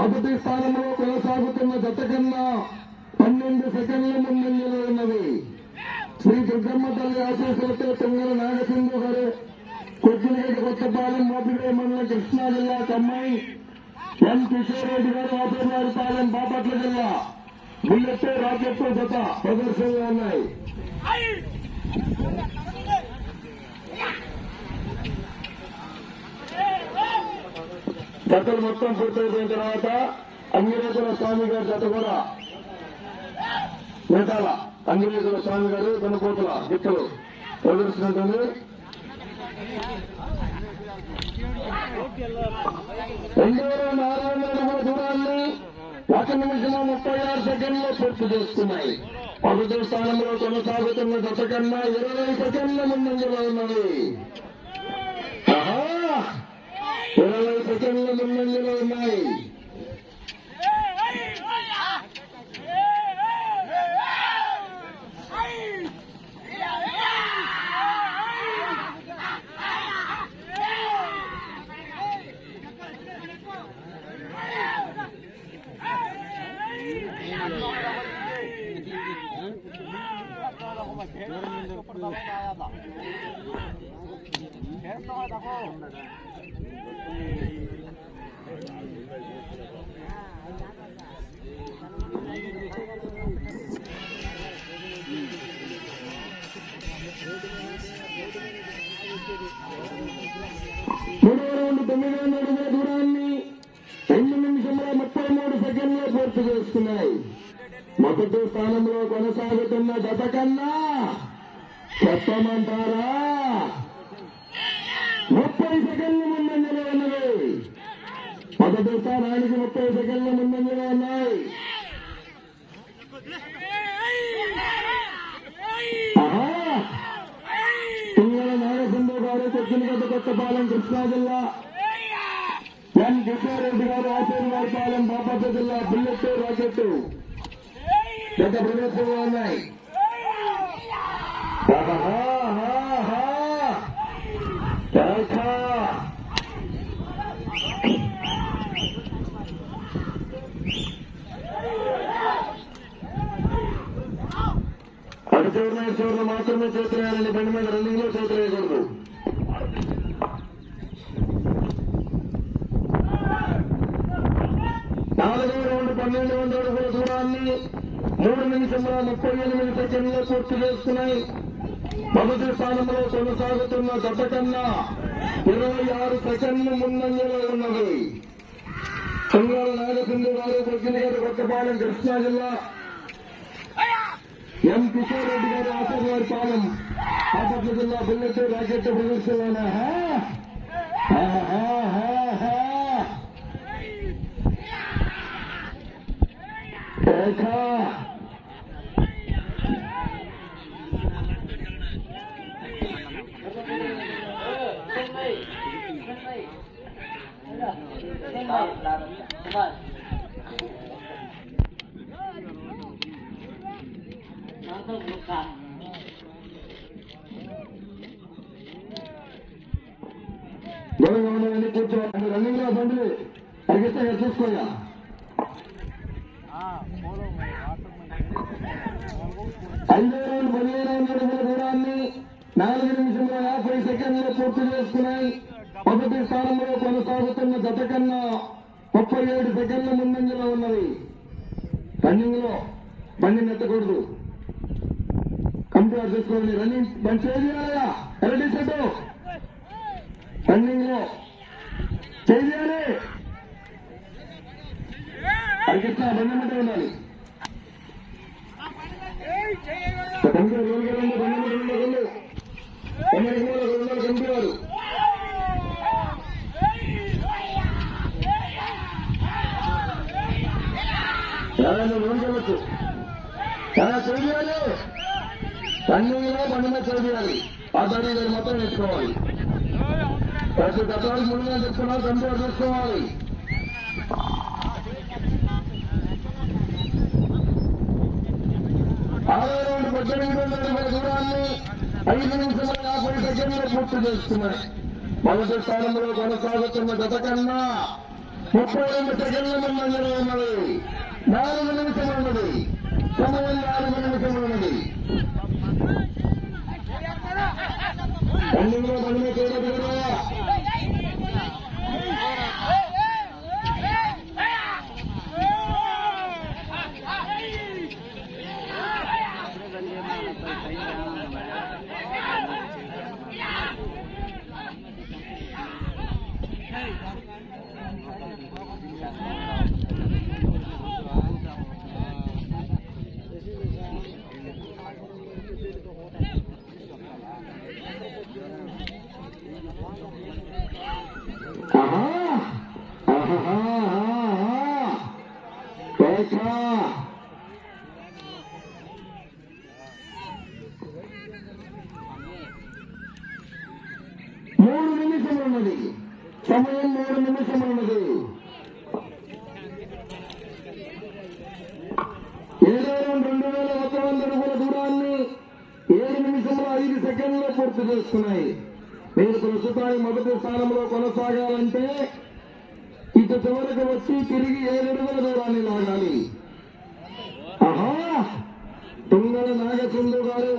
మొదటి స్థానంలో కొనసాగుతున్న జత కన్నా పన్నెండు సెకండ్ల ముందంజలో ఉన్నది. శ్రీ దుర్గమ్మ తల్లి ఆశీస్సులతో తుంగల నాగసింధు గారు కొద్దిగేటి కొత్తపాలెం మోపిడే మండలం కృష్ణా జిల్లా తమ్మాయి ఎం కిషోర్ రెడ్డి గారు ఆశీర్వాదపాలెం బాపట్ల జిల్లా బుల్లెట్ రాకెట్ జత ప్రదర్శనలో ఉన్నాయి. జతలు మొత్తం పూర్తయిపోయిన తర్వాత అంగిరేకుల స్వామి గారి జత కూడా మెటాల అంగిరేకుల స్వామి గారు కొనుకోతుల దిక్కులు ప్రదర్శించండి రెండు వేల నాలుగు వందల అడుగుల దూరాన్ని ఒక నిమిషం ముప్పై ఆరు సెకండ్లో పూర్తి చేస్తున్నాయి. మొదటి స్థానంలో కొనసాగుతున్న గత కన్నా ఇరవై సెకండ్ల ముందంజలో ఉన్నది. సెకండ్ల ముందంజలో ఉన్నాయి మూడో మొదటి స్థానంలో కొనసాగుతున్న జత కన్నా చెప్పమంటారా ముప్పై సెకండ్ల ముందంజలో ఉన్నది మొదటి స్థానానికి ముప్పై సెకండ్ల ముందంజలో ఉన్నాయి. ఆహా! తుంగల నాగసింహ గారు కొద్దిగడ్డ కొత్తపాలెం కృష్ణా జిల్లా ఎన్ కిషోర్ రెడ్డి గారు ఆశీర్వాదపాలెం బాపట్ల జిల్లా బుల్లెట్ రాకెట్టు. గత ప్రదర్శనలో ఉన్నాయి ఆహా! ఆహా! కేక! మాత్రమే చేతులు వేయాలని బండి మీద రన్నింగ్లో చేతులు వేయకూడదు నాలుగో రౌండ్ పన్నెండు వందల మూడు నిమిషముల ముప్పై ఎనిమిది సెకండ్లు పూర్తి చేసుకున్నాయి మొదటి స్థానంలో కొనసాగుతున్న జత కన్నా ఇరవై ఆరు సెకండ్లు ముందంజలో ఉన్నది. సింగాల నాగసింధు గారు బొగ్గినగర్ కొత్తపాలెం కృష్ణా జిల్లా. ఎం కిషోర్ రెడ్డి గారు ఆశీర్వాద పాలెం బాపట్ల జిల్లా బుల్లెట్ రాకెట్ ప్రదర్శన దూరంగా రన్నింగ్లో తండ్రి పరిగెత్తా చూసుకోయా ఐదు రౌండ్ పదిహేను వందల దూరాన్ని నాలుగు నిమిషంలో యాభై సెకండ్లు పూర్తి చేసుకున్నాయి మొదటి స్థానంలో కొనసాగుతున్న జత కన్నా ముప్పై ఏడు సెకండ్ల ముందంజలో ఉన్నది రన్నింగ్లో బండి నెత్తకూడదు కంప్యూటర్ చేసుకోండి రన్నింగ్ బండి చేయాలయా ఎరటి రన్నింగ్లో చేయాలి బండి ఉండాలి. బండి బండి మీద రెండు రెండు తొమ్మిది మూడు రెండు వందల కంపెనీ వారు ఎవరైనా రోల్ వెళ్ళచ్చు చాలా చేయాలి బండి మీద చేయాలి ఆధారీ గారు మొత్తం నేర్చుకోవాలి ప్రతి గతానికి ముందుగా చెప్తున్నారు కంపెనీ చూసుకోవాలి ఆరో పద్దెనిమిది దూరాన్ని ఐదు నిమిషముల యాభై సెకండ్లు పూర్తి చేస్తున్నాయి మొదటి స్థానంలో కొనసాగుతున్న గత కన్నా ముప్పై రెండు సెకండ్ల ముందంజలో ఉన్నది నాలుగు నిమిషం ఉన్నది సమయం నాలుగు నిమిషం ఉన్నది రన్నింగ్లో చేయలేదు కదా ఆహా ఆహా ఆహా పేచా మూడు ఉన్నది సమయం మూడు నిమిషములు ఉన్నది రెండు వేల ఒక వంద అడుగుల దూరాన్ని ఏడు నిమిషముల ఐదు సెకండ్లో పూర్తి చేస్తున్నాయి మీరు ప్రస్తుతానికి మొదటి స్థానంలో కొనసాగాలంటే ఇటు చివరికి వచ్చి తిరిగి ఏడు అడుగుల దూరాన్ని లాగాలి. ఆహా! తుంగల నాగచంద్రు గారు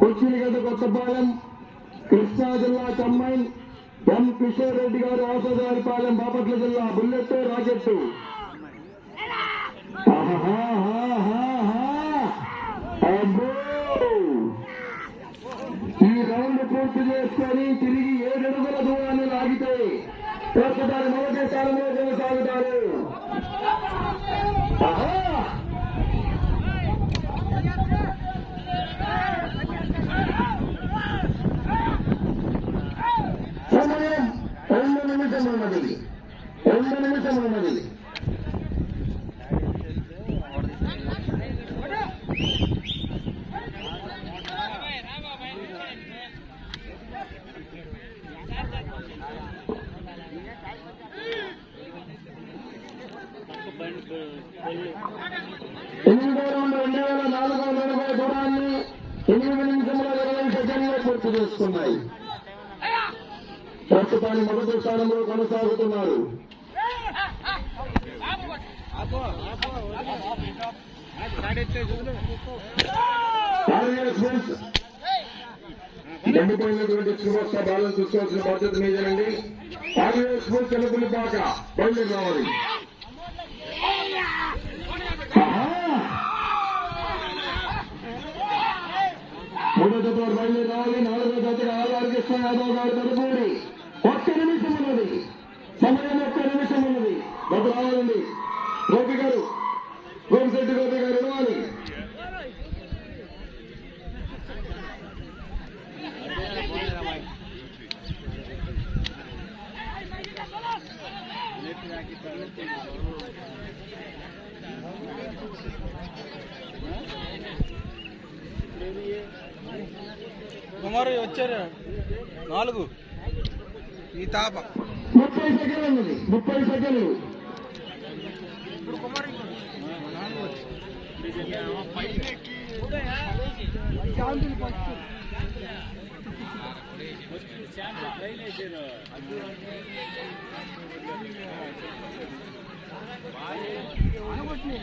కొచ్చిలిగడ్డ కొత్తపాలెం కృష్ణా జిల్లా కంబైన్ ఎం కిషోర్ రెడ్డి గారు ఆసదారిపాలెం బాపట్ల జిల్లా బుల్లెట్ రాకెట్ అబ్బో. ఈ రౌండ్ పూర్తి చేసుకొని తిరిగి ఏడడుగుల దూరాన్ని లాగితే ప్రస్తుతాన్ని మొదటి స్థానంలో కొనసాగుతారు ఆహా. సమయం రెండు నిమిషం ఉన్నది రెండు నిమిషం ఉన్నది ఎనిమిదో రెండు వేల నాలుగు వందల ఎనభై దూరాన్ని ఎనిమిది ఇరవై పూర్తి చేసుకున్నాయి ప్రస్తుతాన్ని మొదటి స్థానంలో కొనసాగుతున్నారు. ఎండిపోయినటువంటి శ్రీవత్స బాలను చూసుకోవాల్సిన బాధ్యత మీదేనండి కాంగ్రెస్ స్కూల్ చిన్నపుల్లిపాక బయలుదేరి రావాలి ఆహా! మూడో జత వారు బయలుదేరి రావాలి నాలుగో జతగా ఆధార్ కృష్ణ యాదవ్ గారు తదుపరి ఒక్క నిమిషం ఉన్నది. సమయం ఒక్క నిమిషం ఉన్నది. గత రావాలండి గోపి గారు గోపిశెట్టి గోపి గారు రావాలి కుమారు వచ్చారు. నాలుగు. ఈ తాప. ముప్పై సెకండ్ ముప్పై సెకండ్ అనుకుంటున్నాయి